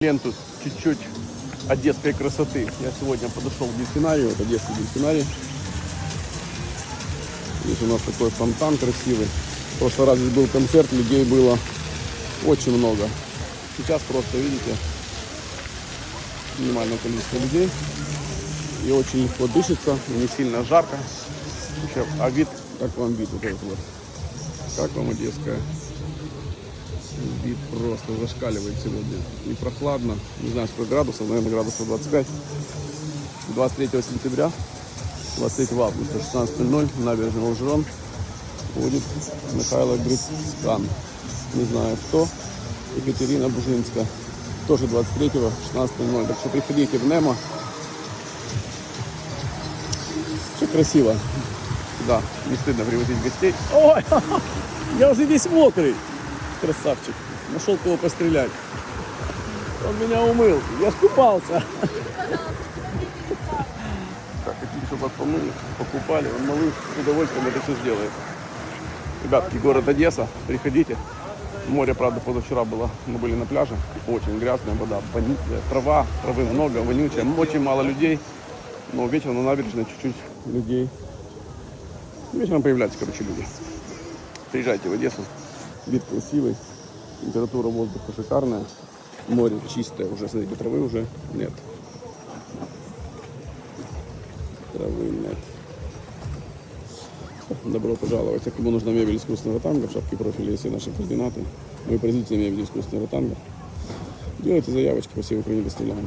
ленту чуть-чуть одесской красоты. Я сегодня подошел к дельфинарию, вот одесский дельфинарий. Здесь у нас такой фонтан красивый. В прошлый раз здесь был концерт, людей было очень много. Сейчас просто, видите, минимальное количество людей. И очень легко дышится, не сильно жарко. Вообще, а вид, как вам вид вот этот вот? Как вам одесская? Вид просто зашкаливает сегодня. Не прохладно, не знаю сколько градусов, наверное градусов 25. 23 сентября, 23 августа, 16.00, набережная Волжерон, будет Михайло Грицкан. Не знаю кто, Екатерина Бужинская. Тоже 23-го, 16.00. Так что приходите в Немо. Все красиво. Да, не стыдно привозить гостей. Ой, я уже весь мокрый. Красавчик. Нашел кого пострелять. Он меня умыл. Я ж купался. Так, хотим, чтобы вас помыли, покупали. Он малыш с удовольствием это все сделает. Ребятки, город Одесса, приходите. Море, правда, позавчера было, мы были на пляже. Очень грязная вода, э, трава, травы много, вонючая, очень мало людей. Но вечером на набережной чуть-чуть людей. Вечером появляются, короче, люди. Приезжайте в Одессу. Вид красивый, температура воздуха шикарная, море чистое, уже, смотрите, травы уже нет. Травы нет. Добро пожаловать. А кому нужна мебель искусственного танго, в шапке профиля есть все наши координаты. Мы производители мебели искусственного танго. Делайте заявочки, по всей Украине доставляем.